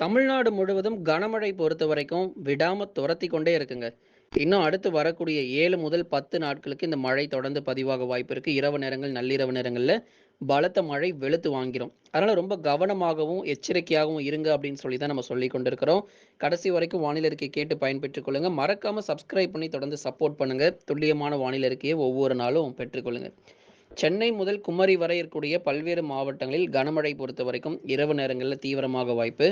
தமிழ்நாடு முழுவதும் கனமழை பொறுத்த வரைக்கும் விடாம துரத்தி கொண்டே இருக்குங்க. இன்னும் அடுத்து வரக்கூடிய ஏழு முதல் 10 நாட்களுக்கு இந்த மழை தொடர்ந்து பதிவாக வாய்ப்பு இருக்கு. இரவு நேரங்கள், நள்ளிரவு நேரங்கள்ல பலத்த மழை வெளுத்து வாங்கிரும். அதனால ரொம்ப கவனமாகவும், எச்சரிக்கையாகவும் இருங்க அப்படின்னு சொல்லி தான் நம்ம சொல்லி கொண்டிருக்கிறோம். கடைசி வரைக்கும் வானிலை அறிக்கை கேட்டு பயன்பெற்றுக் கொள்ளுங்க. மறக்காம சப்ஸ்கிரைப் பண்ணி தொடர்ந்து சப்போர்ட் பண்ணுங்க. துல்லியமான வானிலை இருக்கையை ஒவ்வொரு நாளும் பெற்றுக்கொள்ளுங்க. சென்னை முதல் குமரி வரை இருக்கக்கூடிய பல்வேறு மாவட்டங்களில் கனமழை பொறுத்த வரைக்கும் இரவு நேரங்களில் தீவிரமாக வாய்ப்பு.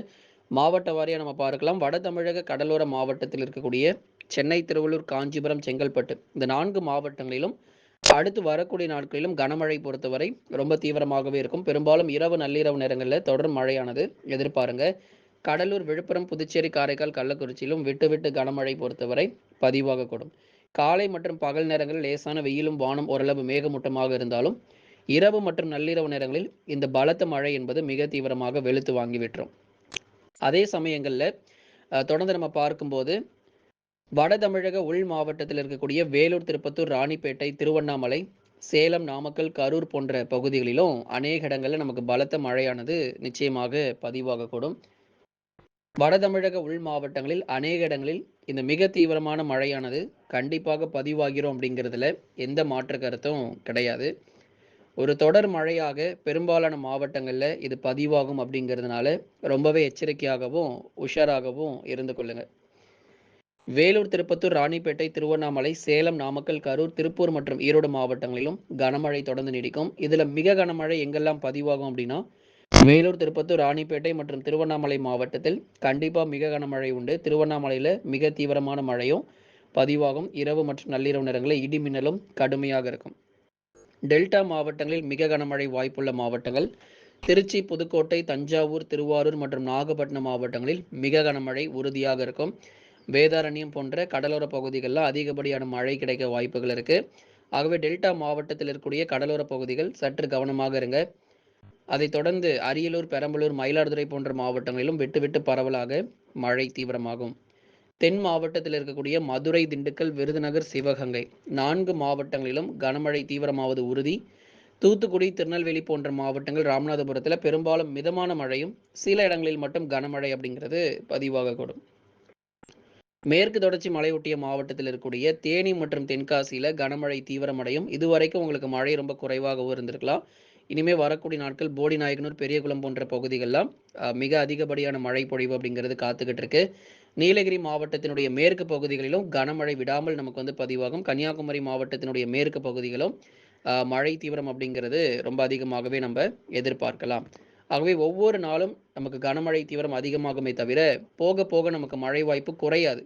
மாவட்ட வாரியாக நம்ம பார்க்கலாம். வட தமிழக கடலோர மாவட்டத்தில் இருக்கக்கூடிய சென்னை, திருவள்ளூர், காஞ்சிபுரம், செங்கல்பட்டு இந்த நான்கு மாவட்டங்களிலும் அடுத்து வரக்கூடிய நாட்களிலும் கனமழை பொறுத்தவரை ரொம்ப தீவிரமாகவே இருக்கும். பெரும்பாலும் இரவு, நள்ளிரவு நேரங்களில் தொடர் மழையானது எதிர்பாருங்க. கடலூர், விழுப்புரம், புதுச்சேரி, காரைக்கால், கள்ளக்குறிச்சியிலும் விட்டு விட்டு கனமழை பொறுத்தவரை பதிவாகக்கூடும். காலை மற்றும் பகல் நேரங்களில் லேசான வெயிலும், வானம் ஓரளவு மேகமூட்டமாக இருந்தாலும், இரவு மற்றும் நள்ளிரவு நேரங்களில் இந்த பலத்த மழை என்பது மிக தீவிரமாக வெளுத்து வாங்கி விட்டுரும். அதே சமயங்களில் தொடர்ந்து நம்ம பார்க்கும்போது, வட தமிழக உள் மாவட்டத்தில் இருக்கக்கூடிய வேலூர், திருப்பத்தூர், ராணிப்பேட்டை, திருவண்ணாமலை, சேலம், நாமக்கல், கரூர் போன்ற பகுதிகளிலும் அநேக இடங்களில் நமக்கு பலத்த மழையானது நிச்சயமாக பதிவாகக்கூடும். வட தமிழக உள் மாவட்டங்களில் அநேக இடங்களில் இந்த மிக தீவிரமான மழையானது கண்டிப்பாக பதிவாகிறோம் அப்படிங்கிறதுல எந்த மாற்று கருத்தும் கிடையாது. ஒரு தொடர் மழையாக பெரும்பாலான மாவட்டங்களில் இது பதிவாகும் அப்படிங்கிறதுனால ரொம்பவே எச்சரிக்கையாகவும், உஷாராகவும் இருந்து கொள்ளுங்கள் வேலூர், திருப்பத்தூர், ராணிப்பேட்டை, திருவண்ணாமலை, சேலம், நாமக்கல், கரூர், திருப்பூர் மற்றும் ஈரோடு மாவட்டங்களிலும் கனமழை தொடர்ந்து நீடிக்கும். இதில் மிக கனமழை எங்கெல்லாம் பதிவாகும் அப்படின்னா, வேலூர், திருப்பத்தூர், ராணிப்பேட்டை மற்றும் திருவண்ணாமலை மாவட்டத்தில் கண்டிப்பாக மிக கனமழை உண்டு. திருவண்ணாமலையில் மிக தீவிரமான மழையும் பதிவாகும். இரவு மற்றும் நள்ளிரவு நேரங்களில் இடி மின்னலும் கடுமையாக இருக்கும். டெல்டா மாவட்டங்களில் மிக கனமழை வாய்ப்புள்ள மாவட்டங்கள் திருச்சி, புதுக்கோட்டை, தஞ்சாவூர், திருவாரூர் மற்றும் நாகப்பட்டினம் மாவட்டங்களில் மிக கனமழை உறுதியாக இருக்கும். வேதாரண்யம் போன்ற கடலோர பகுதிகளில் அதிகப்படியான மழை கிடைக்க வாய்ப்புகள் இருக்கு. ஆகவே டெல்டா மாவட்டத்தில் இருக்கக்கூடிய கடலோர பகுதிகள் சற்று கவனமாக இருங்க. அதைத் தொடர்ந்து அரியலூர், பெரம்பலூர், மயிலாடுதுறை போன்ற மாவட்டங்களிலும் விட்டு விட்டு பரவலாக மழை தீவிரமாகும். தென் மாவட்டத்தில் இருக்கக்கூடிய மதுரை, திண்டுக்கல், விருதுநகர், சிவகங்கை நான்கு மாவட்டங்களிலும் கனமழை தீவிரமாவது உறுதி. தூத்துக்குடி, திருநெல்வேலி போன்ற மாவட்டங்கள், ராமநாதபுரத்துல பெரும்பாலும் மிதமான மழையும், சில இடங்களில் மட்டும் கனமழை அப்படிங்கிறது பதிவாகக்கூடும். மேற்கு தொடர்ச்சி மலையொட்டிய மாவட்டத்தில் இருக்கக்கூடிய தேனி மற்றும் தென்காசியில கனமழை தீவிரமடையும். இதுவரைக்கும் உங்களுக்கு மழை ரொம்ப குறைவாகவும் இருந்திருக்கலாம். இனிமேல் வரக்கூடிய நாட்கள் போடி நாயக்கனூர் பெரியகுளம் போன்ற பகுதிகள்லாம் மிக அதிகப்படியான மழை பொழிவு அப்படிங்கிறது காத்துக்கிட்டு இருக்கு. நீலகிரி மாவட்டத்தினுடைய மேற்கு பகுதிகளிலும் கனமழை விடாமல் நமக்கு வந்து பதிவாகும். கன்னியாகுமரி மாவட்டத்தினுடைய மேற்கு பகுதிகளும் மழை தீவிரம் அப்படிங்கிறது ரொம்ப அதிகமாகவே நம்ம எதிர்பார்க்கலாம். ஆகவே ஒவ்வொரு நாளும் நமக்கு கனமழை தீவிரம் அதிகமாகுமே தவிர, போக போக நமக்கு மழை வாய்ப்பு குறையாது.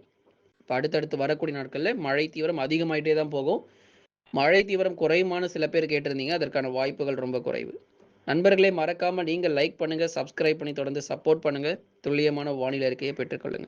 இப்போ அடுத்தடுத்து வரக்கூடிய நாட்களில் மழை தீவிரம் அதிகமாயிட்டே தான் போகும். மழை தீவிரம் குறையுமான்னு சில பேர் கேட்டிருந்தீங்க. அதற்கான வாய்ப்புகள் ரொம்ப குறைவு. நண்பர்களே மறக்காமல் நீங்கள் லைக் பண்ணுங்கள் சப்ஸ்கிரைப் பண்ணி தொடர்ந்து சப்போர்ட் பண்ணுங்கள் துல்லியமான வானிலை அறிக்கையை பெற்றுக்கொள்ளுங்கள்